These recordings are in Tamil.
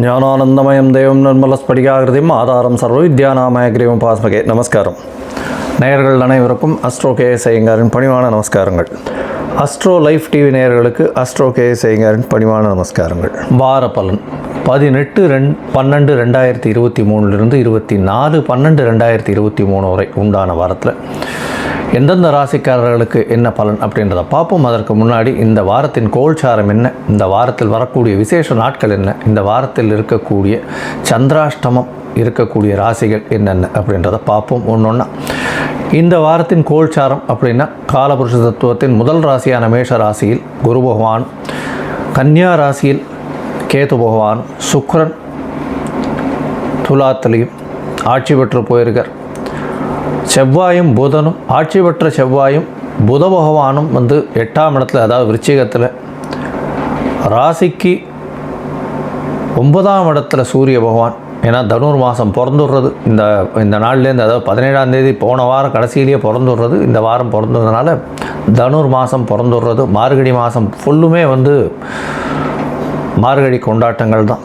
ஞானானந்தமயம் தெய்வம் நிர்மல நிர்மலஸ்படிகாகிருதியும் ஆதாரம் சர்வ வித்யாநாமயகிரியும் பாஸ்மகே. நமஸ்காரம். நேயர்கள் அனைவருக்கும் அஸ்ட்ரோ கே ஐயங்காரின் பணிவான நமஸ்காரங்கள். அஸ்ட்ரோ லைஃப் டிவி நேயர்களுக்கு அஸ்ட்ரோ கே ஐயங்காரின் பணிவான நமஸ்காரங்கள். வார பலன். பதினெட்டு ரெண் பன்னெண்டு ரெண்டாயிரத்தி இருபத்தி மூணுலேருந்து இருபத்தி நாலு பன்னெண்டு ரெண்டாயிரத்தி இருபத்தி மூணு வரை உண்டான வாரத்தில் எந்தெந்த ராசிக்காரர்களுக்கு என்ன பலன் அப்படின்றத பார்ப்போம். அதற்கு முன்னாடி இந்த வாரத்தின் கோல்சாரம் என்ன? இந்த வாரத்தில் வரக்கூடிய விசேஷ நாட்கள் என்ன? இந்த வாரத்தில் இருக்கக்கூடிய சந்திராஷ்டமம் இருக்கக்கூடிய ராசிகள் என்னென்ன அப்படின்றத பார்ப்போம். ஒன்று ஒன்றா இந்த வாரத்தின் கோல்சாரம் அப்படின்னா காலபுருஷ தத்துவத்தின் முதல் ராசியான மேஷ ராசியில் குரு பகவான் கன்னியா ராசியில் கேது பகவான் சுக்ரன் துலாத்திலையும் ஆட்சி பெற்று போயிருக்கார். செவ்வாயும் புதனும் ஆட்சி பெற்ற செவ்வாயும் புத பகவானும் வந்து எட்டாம் இடத்துல அதாவது விருச்சிகத்தில். ராசிக்கு ஒன்பதாம் இடத்துல சூரிய பகவான். ஏன்னா தனுர் மாதம் பிறந்துடுறது. இந்த இந்த நாள்லேருந்து அதாவது பதினேழாம் தேதி போன வாரம் கடைசியிலேயே பிறந்துடுறது. இந்த வாரம் பிறந்ததுனால தனுர் மாதம் பிறந்துடுறது. மார்கழி மாதம் ஃபுல்லுமே வந்து மார்கழி கொண்டாட்டங்கள் தான்.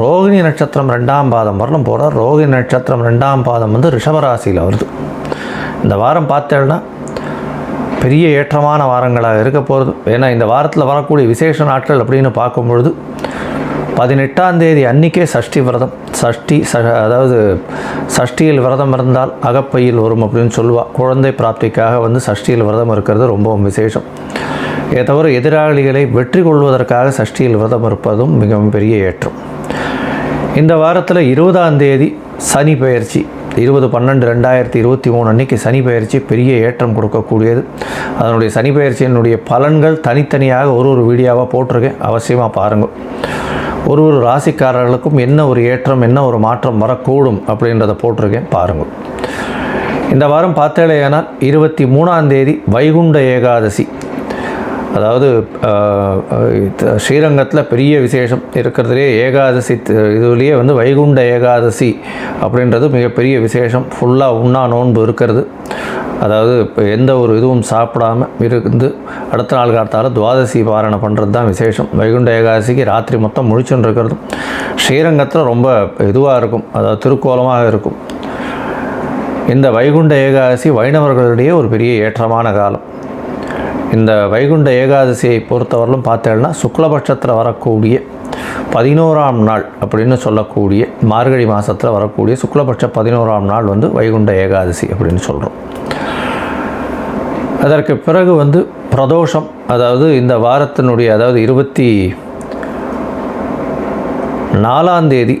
ரோகிணி நட்சத்திரம் ரெண்டாம் பாதம் வரலும் போகிறார் ரோகிணி நட்சத்திரம் ரெண்டாம் பாதம் வந்து ரிஷபராசியில் வருது. இந்த வாரம் பார்த்தேன்னா பெரிய ஏற்றமான வாரங்களாக இருக்க போகிறது ஏன்னா இந்த வாரத்தில் வரக்கூடிய விசேஷ நாட்கள் அப்படின்னு பார்க்கும்பொழுது பதினெட்டாம் தேதி அன்னிக்கே சஷ்டி விரதம். சஷ்டி ச அதாவது சஷ்டியில் விரதம் இருந்தால் அகப்பையில் வரும் அப்படின்னு சொல்லுவாள் குழந்தை பிராப்திக்காக வந்து சஷ்டியில் விரதம் இருக்கிறது ரொம்பவும் விசேஷம். இதை தவிர எதிராளிகளை வெற்றி கொள்வதற்காக சஷ்டியில் விரதம் இருப்பதும் மிகவும் பெரிய ஏற்றம். இந்த வாரத்தில் இருபதாம் தேதி சனி பயிற்சி இருபது பன்னெண்டு ரெண்டாயிரத்தி இருபத்தி மூணு அன்னைக்கு சனி பயிற்சி பெரிய ஏற்றம் கொடுக்கக்கூடியது. அதனுடைய சனி பயிற்சியினுடைய பலன்கள் தனித்தனியாக ஒரு ஒரு வீடியோவாக போட்டிருக்கேன். அவசியமாக பாருங்கள் ஒரு ஒரு ராசிக்காரர்களுக்கும் என்ன ஒரு ஏற்றம் என்ன ஒரு மாற்றம் வரக்கூடும் அப்படின்றத போட்டிருக்கேன். பாருங்கள் இந்த வாரம் பார்த்தேலையானால் இருபத்தி மூணாம் தேதி வைகுண்ட ஏகாதசி. அதாவது ஸ்ரீரங்கத்தில் பெரிய விசேஷம் இருக்கிறதுலே ஏகாதசி த- இதுலேயே வந்து வைகுண்ட ஏகாதசி அப்படின்றது மிகப்பெரிய விசேஷம். ஃபுல்லாக உண்ணா நோன்பு இருக்கிறது. அதாவது இப்போ எந்த ஒரு இதுவும் சாப்பிடாம இருந்து அடுத்த நாள் காலத்தால் துவாதசி பாரணை பண்ணுறது தான் விசேஷம். வைகுண்ட ஏகாதசிக்கு ராத்திரி மொத்தம் முழிச்சுன்னு ஸ்ரீரங்கத்தில் ரொம்ப இதுவாக இருக்கும். அதாவது திருக்கோலமாக இருக்கும். இந்த வைகுண்ட ஏகாதசி வைணவர்களிடையே ஒரு பெரிய ஏற்றமான காலம். இந்த வைகுண்ட ஏகாதசியை பொறுத்தவரையிலும் பார்த்தேன்னா சுக்லபட்சத்தில் வரக்கூடிய பதினோராம் நாள் அப்படின்னு சொல்லக்கூடிய மார்கழி மாதத்தில் வரக்கூடிய சுக்லபட்ச பதினோராம் நாள் வந்து வைகுண்ட ஏகாதசி அப்படின்னு சொல்கிறோம் அதற்கு பிறகு வந்து பிரதோஷம் அதாவது இந்த வாரத்தினுடைய அதாவது இருபத்தி நாலாம் தேதி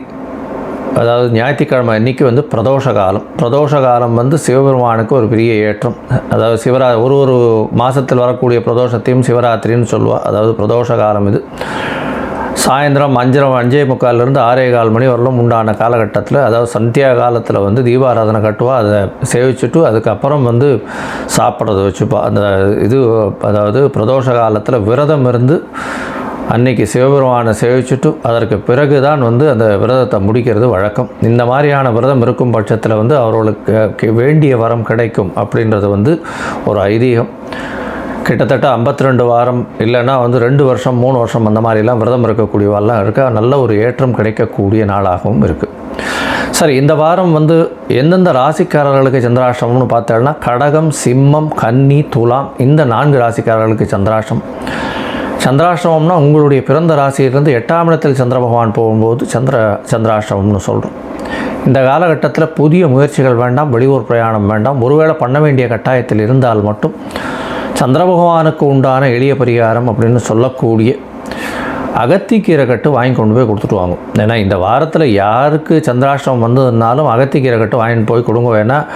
அதாவது ஞாயிற்றுக்கிழமை அன்றைக்கி வந்து பிரதோஷ காலம் பிரதோஷ காலம் வந்து சிவபெருமானுக்கு ஒரு பெரிய ஏற்றம். அதாவது சிவரா ஒரு ஒரு மாதத்தில் வரக்கூடிய பிரதோஷத்தையும் சிவராத்திரின்னு சொல்லுவாள் அதாவது பிரதோஷ காலம் இது. சாயந்தரம் அஞ்சரை அஞ்சே முக்கால்லேருந்து ஆறே கால் மணி வரலும் உண்டான காலகட்டத்தில் அதாவது சந்தியா காலத்தில் வந்து தீபாராதனை கட்டுவா அதை சேவிச்சுட்டு அதுக்கப்புறம் வந்து சாப்பிட்றத வச்சுப்பா. அந்த இது அதாவது பிரதோஷ காலத்தில் விரதம் இருந்து அன்னைக்கு சிவபெருமானை சேவிச்சுட்டு அதற்கு பிறகு தான் வந்து அந்த விரதத்தை முடிக்கிறது வழக்கம். இந்த மாதிரியான விரதம் இருக்கும் பட்சத்தில் வந்து அவர்களுக்கு வேண்டிய வரம் கிடைக்கும் அப்படின்றது வந்து ஒரு ஐதீகம். கிட்டத்தட்ட 52 வாரம் இல்லைன்னா வந்து ரெண்டு வருஷம் மூணு வருஷம் அந்த மாதிரிலாம் விரதம் இருக்கக்கூடியவெல்லாம் இருக்கா? நல்ல ஒரு ஏற்றம் கிடைக்கக்கூடிய நாளாகவும் இருக்குது சரி இந்த வாரம் வந்து எந்தெந்த ராசிக்காரர்களுக்கு சந்திராஷ்டமம்னு பார்த்தோம்னா கடகம் சிம்மம் கன்னி துலாம் இந்த நான்கு ராசிக்காரர்களுக்கு சந்திராஷ்டம். சந்திராஷ்டமம்னா உங்களுடைய பிறந்த ராசியிலிருந்து எட்டாம் இடத்தில் சந்திர பகவான் போகும்போது சந்திர சந்திராஷ்டமம்னு சொல்கிறோம் இந்த காலகட்டத்தில் புதிய முயற்சிகள் வேண்டாம் வெளியூர் பிரயாணம் வேண்டாம். ஒருவேளை பண்ண வேண்டிய கட்டாயத்தில் இருந்தால் மட்டும் சந்திர பகவானுக்கு உண்டான எளிய பரிகாரம் அப்படின்னு சொல்லக்கூடிய அகத்திக்கீரை கட்டு வாங்கி கொண்டு போய் கொடுத்துட்டு வாங்கும். ஏன்னா இந்த வாரத்தில் யாருக்கு சந்திராஷ்டிரம் வந்ததுனாலும் அகத்திக்கீரை கட்டு வாங்கிட்டு போய் கொடுங்க வேணால்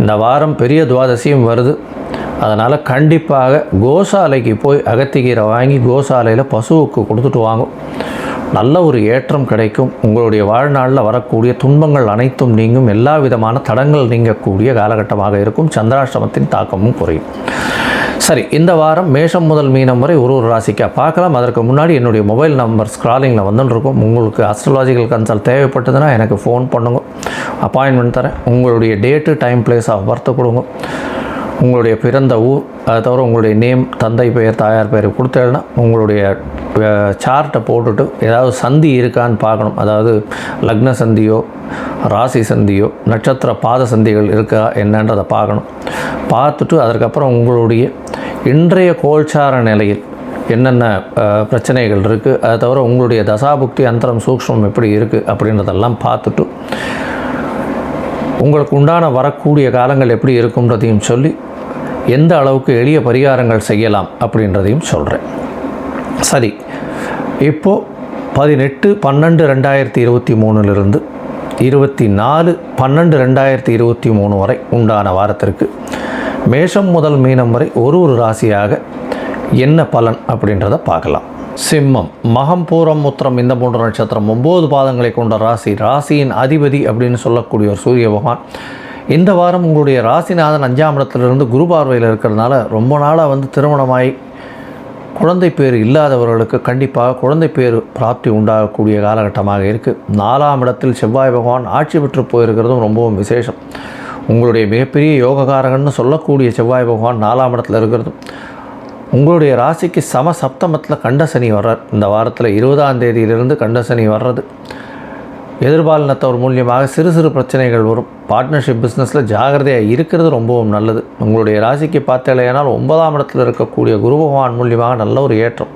இந்த வாரம் பெரிய துவாதசியும் வருது. அதனால் கண்டிப்பாக கோசாலைக்கு போய் அகத்திக்கீரை வாங்கி கோசாலையில் பசுவுக்கு கொடுத்துட்டு வாங்கும். நல்ல ஒரு ஏற்றம் கிடைக்கும். உங்களுடைய வாழ்நாளில் வரக்கூடிய துன்பங்கள் அனைத்தும் நீங்கும். எல்லா விதமான தடங்கள் நீங்கக்கூடிய காலகட்டமாக இருக்கும். சந்திராஷ்டமத்தின் தாக்கமும் குறையும். சரி இந்த வாரம் மேஷம் முதல் மீனம் வரை ஒரு ஒரு ராசிக்காக பார்க்கலாம். அதற்கு முன்னாடி என்னுடைய மொபைல் நம்பர் ஸ்க்ராலிங்கில் வந்துட்டுருக்கும் உங்களுக்கு அஸ்ட்ராலாஜிக்கல் கன்சல்ட் தேவைப்பட்டதுன்னா எனக்கு ஃபோன் பண்ணுங்க. அப்பாயின்மெண்ட் தரேன். உங்களுடைய date time place of birth கொடுங்க. உங்களுடைய பிறந்த ஊர் அதை தவிர உங்களுடைய நேம் தந்தை பெயர் தாயார் பெயர் கொடுத்தேன்னா உங்களுடைய சார்ட்டை போட்டுட்டு ஏதாவது சந்தி இருக்கான்னு பார்க்கணும். அதாவது லக்ன சந்தியோ ராசி சந்தியோ நட்சத்திர பாத சந்திகள் இருக்கா என்னன்றதை பார்க்கணும். பார்த்துட்டு அதற்கப்புறம் உங்களுடைய இன்றைய கோல்சார நிலையில் என்னென்ன பிரச்சனைகள் இருக்குது அதை தவிர உங்களுடைய தசாபுக்தி அந்தரம் சூக்ஷ்மம் எப்படி இருக்குது அப்படின்றதெல்லாம் பார்த்துட்டு உங்களுக்கு உண்டான வரக்கூடிய காலங்கள் எப்படி இருக்குன்றதையும் சொல்லி எந்த அளவுக்கு எளிய பரிகாரங்கள் செய்யலாம் அப்படின்றதையும் சொல்கிறேன் சரி இப்போது பதினெட்டு பன்னெண்டு ரெண்டாயிரத்தி இருபத்தி மூணுலேருந்து இருபத்தி நாலு பன்னெண்டு ரெண்டாயிரத்தி இருபத்தி மூணு வரை உண்டான வாரத்திற்கு மேஷம் முதல் மீனம் வரை ஒரு ஒரு ராசியாக என்ன பலன் அப்படின்றத பார்க்கலாம். சிம்மம் மகம் பூரம் உத்திரம் இந்த போன்ற நட்சத்திரம் ஒம்பது பாதங்களை கொண்ட ராசி ராசியின் அதிபதி அப்படின்னு சொல்லக்கூடிய ஒரு சூரிய பகவான். இந்த வாரம் உங்களுடைய ராசிநாதன் அஞ்சாம் இடத்துலேருந்து குரு பார்வையில் இருக்கிறதுனால ரொம்ப நாளாக வந்து திருமணமாய் குழந்தை பேர் இல்லாதவர்களுக்கு கண்டிப்பாக குழந்தை பேர் பிராப்தி உண்டாகக்கூடிய காலகட்டமாக இருக்குது நாலாம் இடத்தில் செவ்வாய் பகவான் ஆட்சி பெற்று போயிருக்கிறதும் ரொம்பவும் விசேஷம். உங்களுடைய மிகப்பெரிய யோககாரகன்னு சொல்லக்கூடிய செவ்வாய் பகவான் நாலாம் இடத்துல இருக்கிறது. உங்களுடைய ராசிக்கு சம சப்தமத்தில் கண்டசனி வர்றார். இந்த வாரத்தில் இருபதாம் தேதியிலிருந்து கண்டசனி வர்றது. எதிர்பாலினத்தவர் மூலியமாக சிறு சிறு பிரச்சனைகள் வரும். பார்ட்னர்ஷிப் பிஸ்னஸில் ஜாகிரதையாக இருக்கிறது ரொம்பவும் நல்லது. உங்களுடைய ராசிக்கு பார்த்தேலையானால் ஒன்பதாம் இடத்தில் இருக்கக்கூடிய குரு பகவான் மூலியமாக நல்ல ஒரு ஏற்றம்.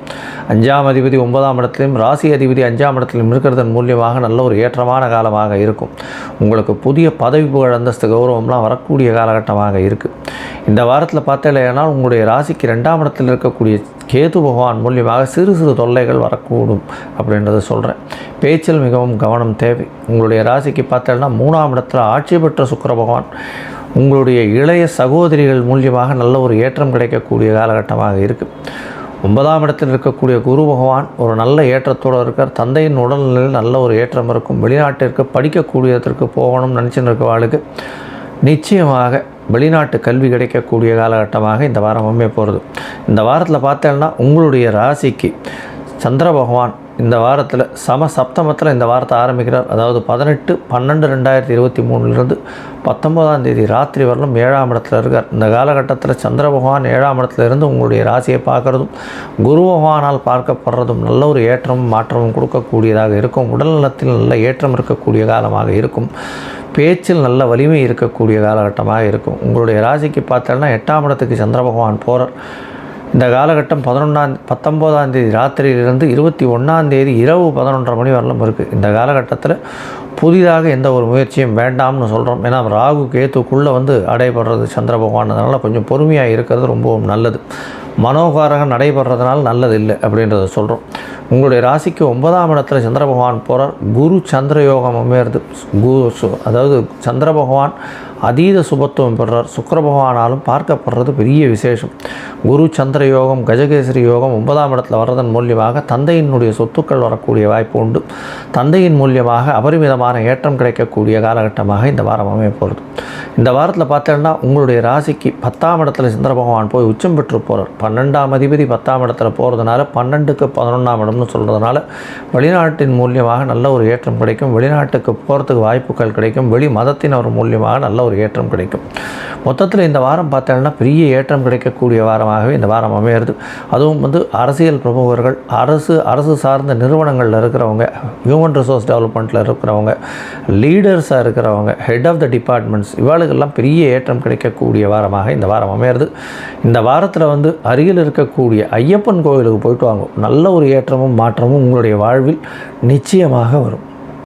அஞ்சாம் அதிபதி ஒன்பதாம் இடத்துலையும் ராசி அதிபதி அஞ்சாம் இடத்திலும் இருக்கிறதன் மூலியமாக நல்ல ஒரு ஏற்றமான காலமாக இருக்கும். உங்களுக்கு புதிய பதவி புகழ் அந்தஸ்து கௌரவம்லாம் வரக்கூடிய காலகட்டமாக இருக்குது இந்த வாரத்தில் பார்த்தேலையானால் உங்களுடைய ராசிக்கு ரெண்டாம் இடத்தில் இருக்கக்கூடிய கேது பகவான் மூலியமாக சிறு சிறு தொல்லைகள் வரக்கூடும் அப்படின்றத சொல்கிறேன் பேச்சில் மிகவும் கவனம் தேவை. உங்களுடைய ராசிக்கு பார்த்தேன்னா மூணாம் இடத்தில் ஆட்சி பெற்ற சுக்கர பகவான் உங்களுடைய இளைய சகோதரிகள் மூலியமாக நல்ல ஒரு ஏற்றம் கிடைக்கக்கூடிய காலகட்டமாக இருக்குது ஒன்பதாம் இடத்தில் இருக்கக்கூடிய குரு பகவான் ஒரு நல்ல ஏற்றத்தோடு இருக்கார். தந்தையின் உடல்நிலையில் நல்ல ஒரு ஏற்றம் இருக்கும். வெளிநாட்டிற்கு படிக்கக்கூடியதற்கு போகணும்னு நினச்சின்னு இருக்க நிச்சயமாக வெளிநாட்டு கல்வி கிடைக்கக்கூடிய காலகட்டமாக இந்த வாரம் அமைய போகிறது இந்த வாரத்தில் பார்த்தேன்னா உங்களுடைய ராசிக்கு சந்திர பகவான் இந்த வாரத்தில் சம சப்தமத்தில் இந்த வாரத்தை ஆரம்பிக்கிறார். அதாவது பதினெட்டு பன்னெண்டு ரெண்டாயிரத்தி இருபத்தி மூணுலேருந்து பத்தொன்பதாம் தேதி ராத்திரி வரலும் ஏழாம் இடத்துல இருக்கார். இந்த காலகட்டத்தில் சந்திர பகவான் ஏழாம் இடத்துல இருந்து உங்களுடைய ராசியை பார்க்குறதும் குரு பகவானால் பார்க்கப்படுறதும் நல்ல ஒரு ஏற்றமும் மாற்றமும் கொடுக்கக்கூடியதாக இருக்கும். உடல்நலத்தில் நல்ல ஏற்றம் இருக்கக்கூடிய காலமாக இருக்கும். பேச்சில் நல்ல வலிமை இருக்கக்கூடிய காலகட்டமாக இருக்கும். உங்களுடைய ராசிக்கு பார்த்தோன்னா எட்டாம் இடத்துக்கு சந்திர பகவான் போகிறார் இந்த காலகட்டம் பதினொன்றாம் பத்தொம்போதாம் தேதி ராத்திரியிலிருந்து இருபத்தி ஒன்றாம் தேதி இரவு பதினொன்றரை மணி வரலும் இருக்குது இந்த காலகட்டத்தில் புதிதாக எந்த ஒரு முயற்சியும் வேண்டாம்னு சொல்கிறோம் ஏன்னா ராகு கேத்துக்குள்ளே வந்து அடைபடுறது சந்திர பகவான் அதனால் கொஞ்சம் பொறுமையாக இருக்கிறது ரொம்பவும் நல்லது. மனோகாரகம் நடைபெறதுனால நல்லது இல்லை அப்படின்றத சொல்கிறோம் உங்களுடைய ராசிக்கு ஒன்பதாம் இடத்துல சந்திர பகவான் போகிறார் குரு சந்திர யோகம் அமையிறது. குரு அதாவது சந்திர பகவான் அதீத சுபத்துவம் பெறார். சுக்கர பகவானாலும் பார்க்கப்படுறது பெரிய விசேஷம். குரு சந்திர யோகம் கஜகேசரி யோகம் ஒன்பதாம் இடத்துல வர்றதன் மூலியமாக தந்தையினுடைய சொத்துக்கள் வரக்கூடிய வாய்ப்பு உண்டு. தந்தையின் மூலியமாக அபரிமிதமான ஏற்றம் கிடைக்கக்கூடிய காலகட்டமாக இந்த வாரம் அமைய போகிறது இந்த வாரத்தில் பார்த்தோன்னா உங்களுடைய ராசிக்கு பத்தாம் இடத்துல சந்திர பகவான் போய் உச்சம் பெற்று போகிறார் பன்னெண்டாம் அதிபதி பத்தாம் இடத்துல போகிறதுனால பன்னெண்டுக்கு பதினொன்றாம் இடம்னு சொல்கிறதுனால வெளிநாட்டின் மூலியமாக நல்ல ஒரு ஏற்றம் கிடைக்கும். வெளிநாட்டுக்கு போகிறதுக்கு வாய்ப்புகள் கிடைக்கும். வெளி மதத்தினர் மூலியமாக நல்ல ஒரு ஏற்றம் கிடைக்கும். மொத்தத்தில் இந்த வாரம் பார்த்தோம்னா பெரிய ஏற்றம் கிடைக்கக்கூடிய வாரமாகவே இந்த வாரம் அமையிறது. அதுவும் வந்து அரசியல் பிரமுகர்கள் அரசு அரசு சார்ந்த நிறுவனங்களில் இருக்கிறவங்க ஹியூமன் ரிசோர்ஸ் டெவலப்மெண்ட்டில் இருக்கிறவங்க லீடர்ஸாக இருக்கிறவங்க ஹெட் ஆஃப் த டிபார்ட்மெண்ட்ஸ் இவாளுக்கெல்லாம் பெரிய ஏற்றம் கிடைக்கக்கூடிய வாரமாக இந்த வாரம் அமையிறது. இந்த வாரத்தில் வந்து அருகில் இருக்கக்கூடிய ஐயப்பன் கோவிலுக்கு போயிட்டு வாங்க. நல்ல ஒரு ஏற்றமும் மாற்றமும் உங்களுடைய வாழ்வில் நிச்சயமாக வரும்.